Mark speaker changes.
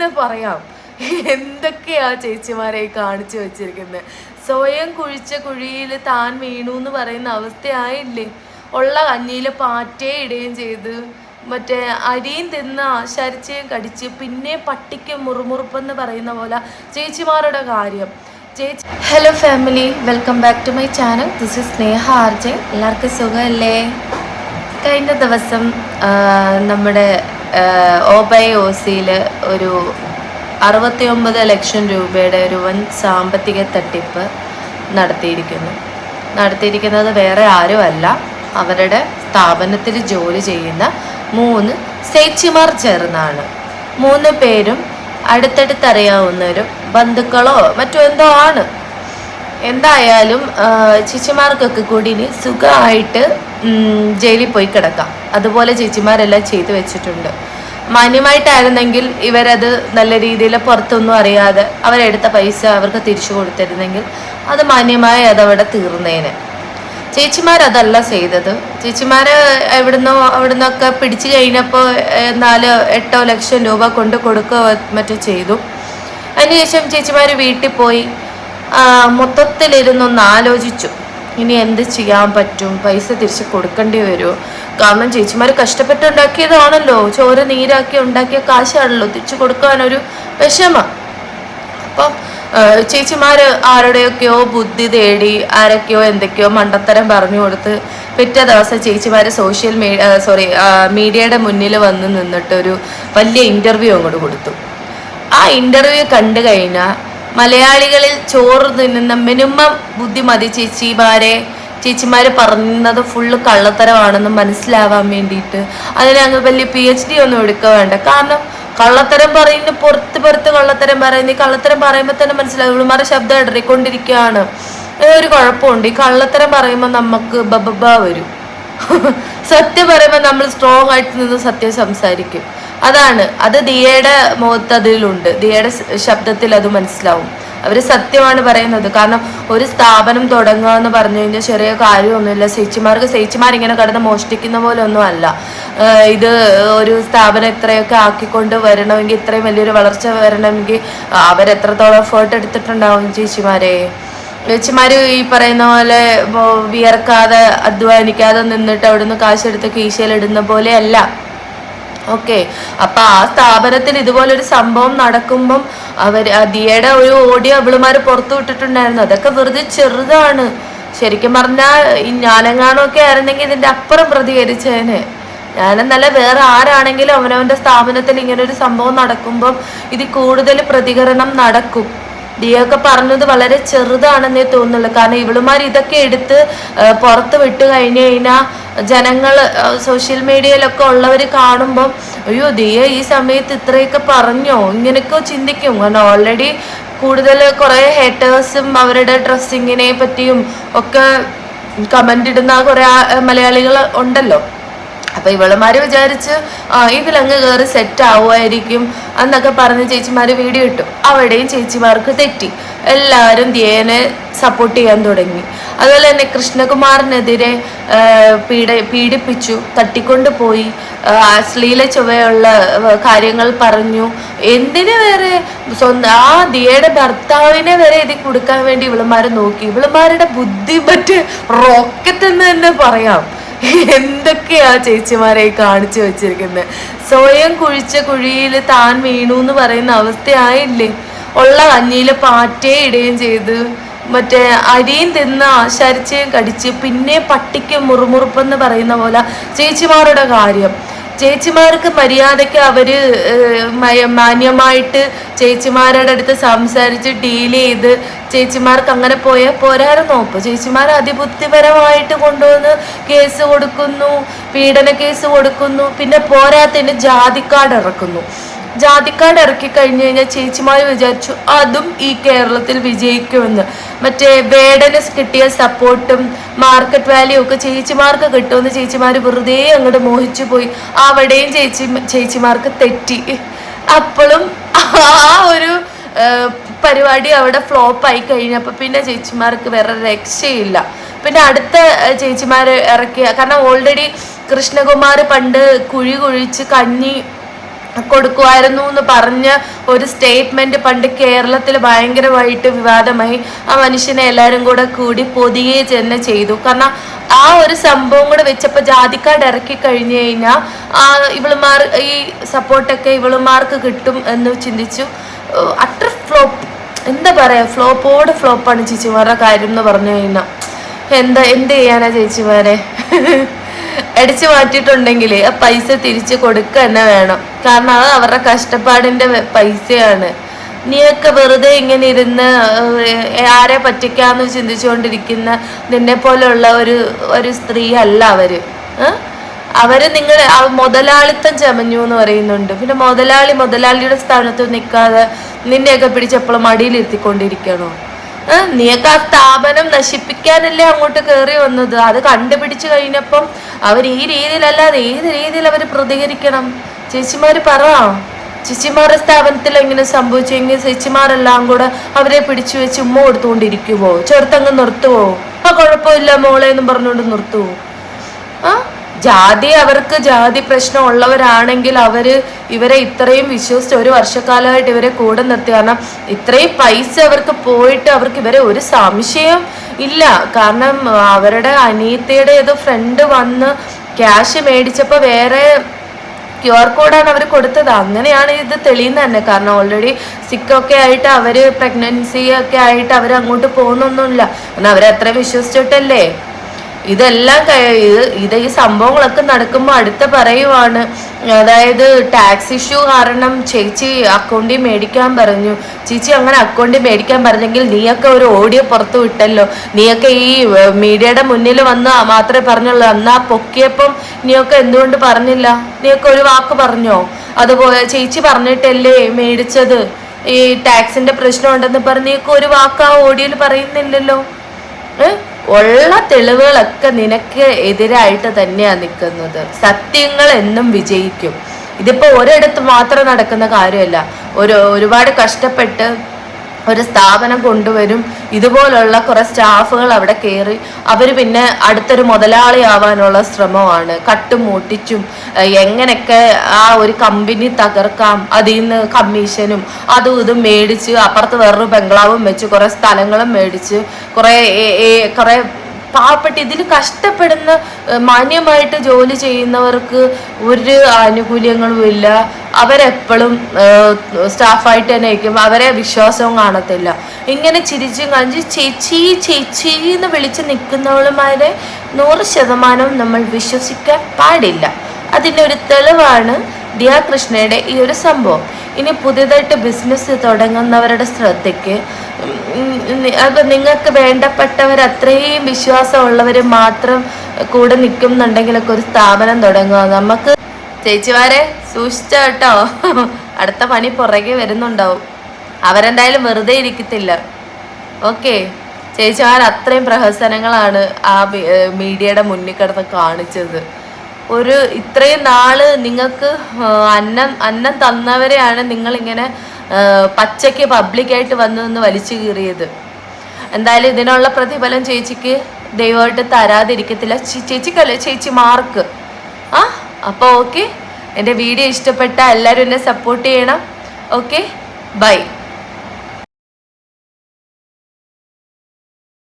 Speaker 1: തന്നെ പറയാം. എന്തൊക്കെയാ ചേച്ചിമാരെ കാണിച്ചു വെച്ചിരിക്കുന്നത് സ്വയം കുഴിച്ച കുഴിയിൽ താൻ വീണു എന്ന് പറയുന്ന അവസ്ഥയായില്ലേ? ഉള്ള കഞ്ഞിയിൽ പാറ്റേ ഇടുകയും ചെയ്ത് മറ്റേ അരിയും തിന്ന ശരിച്ചയും കടിച്ച് പിന്നെ പട്ടിക്ക് മുറുമുറുപ്പെന്ന് പറയുന്ന പോലെ ചേച്ചിമാരുടെ കാര്യം. ചേച്ചി hello family welcome back to my channel this is Sneha RJ എല്ലാവർക്കും സുഖമല്ലേ? കഴിഞ്ഞ ദിവസം നമ്മുടെ ഓബൈ ഓസിയിൽ ഒരു അറുപത്തി ഒമ്പത് ലക്ഷം രൂപയുടെ ഒരു വൻ സാമ്പത്തിക തട്ടിപ്പ് നടത്തിയിരിക്കുന്നു. നടത്തിയിരിക്കുന്നത് വേറെ ആരുമല്ല അവരുടെ സ്ഥാപനത്തിൽ ജോലി ചെയ്യുന്ന മൂന്ന് സേച്ചിമാർ ചേർന്നാണ്. മൂന്ന് പേരും അടുത്തടുത്തറിയാവുന്നവരും ബന്ധുക്കളോ മറ്റോ എന്തോ ആണ്. എന്തായാലും ചിച്ചിമാർക്കൊക്കെ കൂടി ഇനി സുഖമായിട്ട് ജയിലിൽ പോയി കിടക്കാം. അതുപോലെ ചേച്ചിമാരെല്ലാം ചെയ്തു വെച്ചിട്ടുണ്ട്. മാന്യമായിട്ടായിരുന്നെങ്കിൽ ഇവരത് നല്ല രീതിയിൽ പുറത്തൊന്നും അറിയാതെ അവരെടുത്ത പൈസ അവർക്ക് തിരിച്ചു കൊടുത്തിരുന്നെങ്കിൽ അത് മാന്യമായി അതവിടെ തീർന്നേനെ. ചേച്ചിമാരതല്ല ചെയ്തത്. ചേച്ചിമാര് എവിടുന്നോ അവിടുന്നൊക്കെ പിടിച്ചു കഴിഞ്ഞപ്പോൾ നാല് എട്ടോ ലക്ഷം രൂപ കൊണ്ട് കൊടുക്കുക മറ്റോ ചെയ്തു. അതിനുശേഷം ചേച്ചിമാർ വീട്ടിൽ പോയി മൊത്തത്തിലിരുന്നൊന്ന് ആലോചിച്ചു. ഇനി എന്ത് ചെയ്യാൻ പറ്റും? പൈസ തിരിച്ച് കൊടുക്കേണ്ടി വരുമോ കാരണം ചേച്ചിമാർ കഷ്ടപ്പെട്ടുണ്ടാക്കിയതാണല്ലോ. ചോര നീരാക്കി ഉണ്ടാക്കിയ കാശാണല്ലോ തിരിച്ചു കൊടുക്കാനൊരു വിഷമ. അപ്പം ചേച്ചിമാർ ആരുടെയൊക്കെയോ ബുദ്ധി തേടി ആരൊക്കെയോ എന്തൊക്കെയോ മണ്ടത്തരം പറഞ്ഞു കൊടുത്ത് പിറ്റേ ദിവസം ചേച്ചിമാർ സോഷ്യൽ മീഡിയ സോറി മീഡിയയുടെ മുന്നിൽ വന്ന് നിന്നിട്ട് ഒരു വലിയ ഇന്റർവ്യൂ അങ്ങോട്ട് കൊടുത്തു. ആ ഇന്റർവ്യൂ കണ്ടു കഴിഞ്ഞാൽ മലയാളികളിൽ ചോറ് തിന്നുന്ന മിനിമം ബുദ്ധിമതി ചേച്ചിമാരെ. ചേച്ചിമാർ പറയുന്നത് ഫുള്ള് കള്ളത്തരമാണെന്ന് മനസ്സിലാവാൻ വേണ്ടിയിട്ട്. അതിന് ഞങ്ങൾ വലിയ പി എച്ച് ഡി ഒന്നും എടുക്കുക വേണ്ട. കാരണം കള്ളത്തരം പറയുന്ന പുറത്ത് പുറത്ത് കള്ളത്തരം പറയുന്ന ഈ കള്ളത്തരം പറയുമ്പോൾ തന്നെ മനസ്സിലാവും. ഇവളുമാരെ ശബ്ദം ഇടറിക്കൊണ്ടിരിക്കുകയാണ്. ഒരു കുഴപ്പമുണ്ട്. ഈ കള്ളത്തരം പറയുമ്പോൾ നമുക്ക് ബബബ വരും. സത്യം പറയുമ്പോൾ നമ്മൾ സ്ട്രോങ് ആയിട്ട് നിന്ന് സത്യം സംസാരിക്കും. അതാണ്. അത് ദിയയുടെ മുഖത്ത് അതിലുണ്ട് ദിയയുടെ ശബ്ദത്തിൽ അത് മനസ്സിലാവും. അവർ സത്യമാണ് പറയുന്നത്. കാരണം ഒരു സ്ഥാപനം തുടങ്ങുക എന്ന് പറഞ്ഞു കഴിഞ്ഞാൽ ചെറിയ കാര്യമൊന്നുമില്ല. ചേച്ചിമാർക്ക് ചേച്ചിമാർ ഇങ്ങനെ കടന്ന് മോഷ്ടിക്കുന്ന പോലെ ഒന്നും അല്ല ഇത് ഒരു സ്ഥാപനം ഇത്രയൊക്കെ ആക്കിക്കൊണ്ട് വരണമെങ്കിൽ ഇത്രയും വലിയൊരു വളർച്ച വരണമെങ്കിൽ അവരെത്രത്തോളം എഫേർട്ട് എടുത്തിട്ടുണ്ടാവും ചേച്ചിമാരെ? ചേച്ചിമാർ ഈ പറയുന്ന പോലെ വിയർക്കാതെ അധ്വാനിക്കാതെ നിന്നിട്ട് അവിടുന്ന് കാശെടുത്ത് കീശയിലിടുന്ന പോലെയല്ല ഓക്കെ. അപ്പൊ ആ സ്ഥാപനത്തിൽ ഇതുപോലെ ഒരു സംഭവം നടക്കുമ്പം അവർ ദിയയുടെ ഒരു ഓഡിയോ അവളുമാര് പുറത്തു വിട്ടിട്ടുണ്ടായിരുന്നു. അതൊക്കെ വെറുതെ ചെറുതാണ്. ശരിക്കും പറഞ്ഞാൽ ഈ ഞാനെങ്ങാണൊക്കെ ആയിരുന്നെങ്കിൽ ഇതിന്റെ അപ്പുറം പ്രതികരിച്ചേനെ. ഞാനെന്നല്ല വേറെ ആരാണെങ്കിലും അവനവന്റെ സ്ഥാപനത്തിൽ ഇങ്ങനെ ഒരു സംഭവം നടക്കുമ്പം ഇത് കൂടുതൽ പ്രതികരണം നടക്കും. ദിയൊക്കെ പറഞ്ഞത് വളരെ ചെറുതാണെന്നേ തോന്നുള്ളൂ കാരണം ഇവളുമാർ ഇതൊക്കെ എടുത്ത് പുറത്ത് വിട്ട് കഴിഞ്ഞു കഴിഞ്ഞാൽ ജനങ്ങൾ സോഷ്യൽ മീഡിയയിലൊക്കെ ഉള്ളവർ കാണുമ്പം അയ്യോ ദിയ ഈ സമയത്ത് ഇത്രയൊക്കെ പറഞ്ഞോ? ഇങ്ങനെയൊക്കെ ചിന്തിക്കും. കാരണം ഓൾറെഡി കൂടുതൽ കുറേ ഹേറ്റേഴ്സും അവരുടെ ഡ്രസ്സിങ്ങിനെ പറ്റിയും ഒക്കെ കമന്റ് ഇടുന്ന കുറേ മലയാളികൾ ഉണ്ടല്ലോ. അപ്പൊ ഇവളുമാര് വിചാരിച്ച് ഇതിലങ്ങ് കയറി സെറ്റ് ആവുമായിരിക്കും എന്നൊക്കെ പറഞ്ഞ് ചേച്ചിമാർ വീഡിയോ ഇട്ടു. അവിടെയും ചേച്ചിമാർക്ക് തെറ്റി. എല്ലാവരും ധ്യേനെ സപ്പോർട്ട് ചെയ്യാൻ തുടങ്ങി. അതുപോലെ തന്നെ കൃഷ്ണകുമാറിനെതിരെ പീഡ പീഡിപ്പിച്ചു തട്ടിക്കൊണ്ടുപോയി. പോയി അശ്ലീല ചുവയുള്ള കാര്യങ്ങൾ പറഞ്ഞു. എന്തിനു വരെ സ്വന്തം ആ ദിയയുടെ ഭർത്താവിനെ വരെ ഇത് കൊടുക്കാൻ വേണ്ടി ഇവളുമാര് നോക്കി. ഇവളുമാരുടെ ബുദ്ധി മറ്റ് റോക്കറ്റ് എന്ന് തന്നെ പറയാം. എന്തൊക്കെയാ ചേച്ചിമാരെ കാണിച്ചു വെച്ചിരിക്കുന്നത് സ്വയം കുഴിച്ച കുഴിയിൽ താൻ വീണു എന്ന് പറയുന്ന അവസ്ഥയായില്ലേ? ഉള്ള കഞ്ഞിയിൽ പാറ്റേ ഇടുകയും ചെയ്ത് മറ്റേ അരിയും തിന്ന് ആശാരിച്ചയും കടിച്ച് പിന്നെ പട്ടിക്ക് മുറുമുറുപ്പെന്ന് പറയുന്ന പോലെ ചേച്ചിമാരുടെ കാര്യം. ചേച്ചിമാർക്ക് മര്യാദയ്ക്ക് അവർ മാന്യമായിട്ട് ചേച്ചിമാരുടെ അടുത്ത് സംസാരിച്ച് ഡീൽ ചെയ്ത് ചേച്ചിമാർക്ക് അങ്ങനെ പോയാൽ പോരായിരുന്നു. ഇപ്പൊ ചേച്ചിമാർ അതിബുദ്ധിപരമായിട്ട് കൊണ്ടുവന്ന് കേസ് കൊടുക്കുന്നു പീഡന കേസ് കൊടുക്കുന്നു പിന്നെ പോരാത്തതിന് ജാതിക്കാട് ഇറക്കുന്നു. ജാതിക്കാട് ഇറക്കി കഴിഞ്ഞു കഴിഞ്ഞാൽ ചേച്ചിമാർ വിചാരിച്ചു അതും ഈ കേരളത്തിൽ വിജയിക്കുമെന്ന്. മറ്റേ വേടന് കിട്ടിയ സപ്പോർട്ടും മാർക്കറ്റ് വാല്യൂ ഒക്കെ ചേച്ചിമാർക്ക് കിട്ടുമെന്ന് ചേച്ചിമാർ വെറുതെ അങ്ങോട്ട് മോഹിച്ചു പോയി. അവിടെയും ചേച്ചി ചേച്ചിമാർക്ക് തെറ്റി. അപ്പോഴും ആ ഒരു പരിപാടി അവിടെ ഫ്ലോപ്പ് ആയി കഴിഞ്ഞപ്പോൾ പിന്നെ ചേച്ചിമാർക്ക് വേറെ രക്ഷയില്ല. പിന്നെ അടുത്ത ചേച്ചിമാർ ഇറക്കിയ കാരണം ഓൾറെഡി കൃഷ്ണകുമാർ പണ്ട് കുഴി കുഴിച്ച് കഞ്ഞി കൊടുക്കുമായിരുന്നു എന്ന് പറഞ്ഞ ഒരു സ്റ്റേറ്റ്മെന്റ് പണ്ട് കേരളത്തിൽ ഭയങ്കരമായിട്ട് വിവാദമായി. ആ മനുഷ്യനെ എല്ലാവരും കൂടെ കൂടി പൊതിയെ തന്നെ ചെയ്തു. കാരണം ആ ഒരു സംഭവം കൂടെ വെച്ചപ്പോൾ ജാതിക്കാട് ഇറക്കി കഴിഞ്ഞു കഴിഞ്ഞാൽ ആ ഇവളുമാർ ഈ സപ്പോർട്ടൊക്കെ ഇവളുമാർക്ക് കിട്ടും എന്ന് ചിന്തിച്ചു. അത്ര ഫ്ലോപ്പ് എന്താ പറയാ ഫ്ലോപ്പോട് ഫ്ലോപ്പാണ് ചേച്ചിമാരുടെ കാര്യം എന്ന് പറഞ്ഞു കഴിഞ്ഞാൽ. എന്താ എന്ത് ചെയ്യാനാ ചേച്ചിമാരെ? അടിച്ചു മാറ്റിയിട്ടുണ്ടെങ്കിൽ ആ പൈസ തിരിച്ചു കൊടുക്കുക തന്നെ വേണം. കാരണം അത് അവരുടെ കഷ്ടപ്പാടിന്റെ പൈസയാണ്. നീയൊക്കെ വെറുതെ ഇങ്ങനെ ഇരുന്ന് ആരെ പറ്റിക്കാന്ന് ചിന്തിച്ചുകൊണ്ടിരിക്കുന്ന നിന്നെ പോലെയുള്ള ഒരു ഒരു സ്ത്രീ അല്ല അവർ? അവർ നിങ്ങൾ മുതലാളിത്തം ചമഞ്ഞു എന്ന് പറയുന്നുണ്ട്. പിന്നെ മുതലാളി മുതലാളിയുടെ സ്ഥാനത്ത് നിൽക്കാതെ നിന്നെയൊക്കെ പിടിച്ചപ്പോഴും മടിയിലിരുത്തിക്കൊണ്ടിരിക്കണോ നീയൊക്കെ ആ സ്ഥാപനം നശിപ്പിക്കാനല്ലേ അങ്ങോട്ട് കയറി വന്നത്? അത് കണ്ടുപിടിച്ചു കഴിഞ്ഞപ്പം അവർ ഈ രീതിയിലല്ലാതെ ഏത് രീതിയിൽ അവർ പ്രതികരിക്കണം? ചേച്ചിമാര് പറ. ചേച്ചിമാരുടെ സ്ഥാപനത്തിൽ എങ്ങനെ സംഭവിച്ചെങ്കിൽ ചേച്ചിമാരെല്ലാം കൂടെ അവരെ പിടിച്ചു വെച്ച് ഉമ്മ കൊടുത്തുകൊണ്ടിരിക്കുവോ? ചെറുത്തങ്ങ് നിർത്തുവോ? ആ കുഴപ്പമില്ല മോളെ എന്നും പറഞ്ഞുകൊണ്ട് നിർത്തുവോ? ആ ജാതി അവർക്ക് ജാതി പ്രശ്നം ഉള്ളവരാണെങ്കിൽ അവർ ഇവരെ ഇത്രയും വിശ്വസിച്ച് ഒരു വർഷക്കാലമായിട്ട് ഇവരെ കൂടെ നിർത്തി. കാരണം ഇത്രയും പൈസ അവർക്ക് പോയിട്ട് അവർക്ക് ഇവരെ ഒരു സംശയം ഇല്ല. കാരണം അവരുടെ അനിയത്തിയുടെ ഏതോ ഫ്രണ്ട് വന്ന് ക്യാഷ് മേടിച്ചപ്പോൾ വേറെ ക്യു ആർ കോഡാണ് അവർ കൊടുത്തത്. അങ്ങനെയാണ് ഇത് തെളിയുന്നത് തന്നെ. കാരണം ഓൾറെഡി സിക്കൊക്കെ ആയിട്ട് അവർ പ്രഗ്നൻസി ഒക്കെ ആയിട്ട് അവർ അങ്ങോട്ട് പോകുന്നൊന്നുമില്ല. കാരണം അവരെ അത്ര വിശ്വസിച്ചിട്ടല്ലേ? ഇതെല്ലാം ഇത് ഇത് ഈ സംഭവങ്ങളൊക്കെ നടക്കുമ്പോൾ അടുത്ത പറയുവാണ്. അതായത് ടാക്സ് ഇഷ്യൂ കാരണം ചേച്ചി അക്കൗണ്ടിൽ മേടിക്കാൻ പറഞ്ഞു. ചേച്ചി അങ്ങനെ അക്കൗണ്ടിൽ മേടിക്കാൻ പറഞ്ഞെങ്കിൽ നീയൊക്കെ ഒരു ഓഡിയോ പുറത്തു വിട്ടല്ലോ. നീയൊക്കെ ഈ മീഡിയയുടെ മുന്നിൽ വന്ന് മാത്രമേ പറഞ്ഞുള്ളൂ. അന്നാ പൊക്കിയപ്പം നീയൊക്കെ എന്തുകൊണ്ട് പറഞ്ഞില്ല? നീയൊക്കെ ഒരു വാക്ക് പറഞ്ഞോ? അതുപോലെ ചേച്ചി പറഞ്ഞിട്ടല്ലേ മേടിച്ചത്? ഈ ടാക്സിന്റെ പ്രശ്നം ഉണ്ടെന്ന് പറഞ്ഞ് നീയൊക്കെ ഒരു വാക്ക് ആ ഓഡിയോയിൽ പറയുന്നില്ലല്ലോ. ഏ? ഉള്ള തെളിവുകളൊക്കെ നിനക്ക് എതിരായിട്ട് തന്നെയാണ് നിൽക്കുന്നത് സത്യങ്ങൾ എന്നും വിജയിക്കും. ഇതിപ്പോ ഒരിടത്ത് മാത്രം നടക്കുന്ന കാര്യമല്ല. ഒരു ഒരുപാട് കഷ്ടപ്പെട്ട് ഒരു സ്ഥാപനം കൊണ്ടുവരും. ഇതുപോലുള്ള കുറെ സ്റ്റാഫുകൾ അവിടെ കയറി അവർ പിന്നെ അടുത്തൊരു മുതലാളിയാവാനുള്ള ശ്രമമാണ്. കട്ടും മൂട്ടിച്ചും എങ്ങനെയൊക്കെ ആ ഒരു കമ്പനി തകർക്കാം അതിൽ നിന്ന് കമ്മീഷനും അതും ഇതും മേടിച്ച് അപ്പുറത്ത് വേറൊരു ബംഗ്ലാവും വെച്ച് കുറെ സ്ഥലങ്ങളും മേടിച്ച് കുറെ കുറെ പാവപ്പെട്ട് ഇതിൽ കഷ്ടപ്പെടുന്ന മാന്യമായിട്ട് ജോലി ചെയ്യുന്നവർക്ക് ഒരു ആനുകൂല്യങ്ങളും ഇല്ല. അവരെപ്പോഴും സ്റ്റാഫായിട്ട് തന്നെ ഇരിക്കും. അവരെ വിശ്വാസവും കാണത്തില്ല. ഇങ്ങനെ ചിരിച്ചും കാണിച്ച് ചേച്ചി ചേച്ചി എന്ന് വിളിച്ച് നിൽക്കുന്നവളുമാരെ നൂറ് ശതമാനവും നമ്മൾ വിശ്വസിക്കാൻ പാടില്ല. അതിന്റെ ഒരു തെളിവാണ് ദിയ കൃഷ്ണയുടെ ഈ ഒരു സംഭവം. ഇനി പുതിയതായിട്ട് ബിസിനസ് തുടങ്ങുന്നവരുടെ ശ്രദ്ധയ്ക്ക് അപ്പം നിങ്ങൾക്ക് വേണ്ടപ്പെട്ടവർ അത്രയും വിശ്വാസമുള്ളവർ മാത്രം കൂടെ നിൽക്കുന്നുണ്ടെങ്കിലൊക്കെ ഒരു സ്ഥാപനം തുടങ്ങുക. നമുക്ക് ചേച്ചിമാരെ സൂക്ഷിച്ച കേട്ടോ. അടുത്ത പണി പുറകെ വരുന്നുണ്ടാവും. അവരെന്തായാലും വെറുതെ ഇരിക്കത്തില്ല. ഓക്കെ. ചേച്ചിമാർ അത്രയും പ്രഹസനങ്ങളാണ് ആ മീഡിയയുടെ മുന്നിൽ കിടന്ന് കാണിച്ചത്. ഒരു ഇത്രയും നാൾ നിങ്ങൾക്ക് അന്നം അന്നം തന്നവരെയാണ് നിങ്ങളിങ്ങനെ പച്ചയ്ക്ക് പബ്ലിക്കായിട്ട് വന്നു നിന്ന് വലിച്ചു കീറിയത്. എന്തായാലും ഇതിനുള്ള പ്രതിഫലം ചേച്ചിക്ക് ദൈവമായിട്ട് തരാതിരിക്കത്തില്ല. ചേച്ചിക്കല്ലേ? ചേച്ചി മാർക്ക്. ആ അപ്പോൾ ഓക്കെ. എന്റെ വീഡിയോ ഇഷ്ടപ്പെട്ട എല്ലാവരും എന്നെ സപ്പോർട്ട് ചെയ്യണം. ഓക്കെ. ബൈ.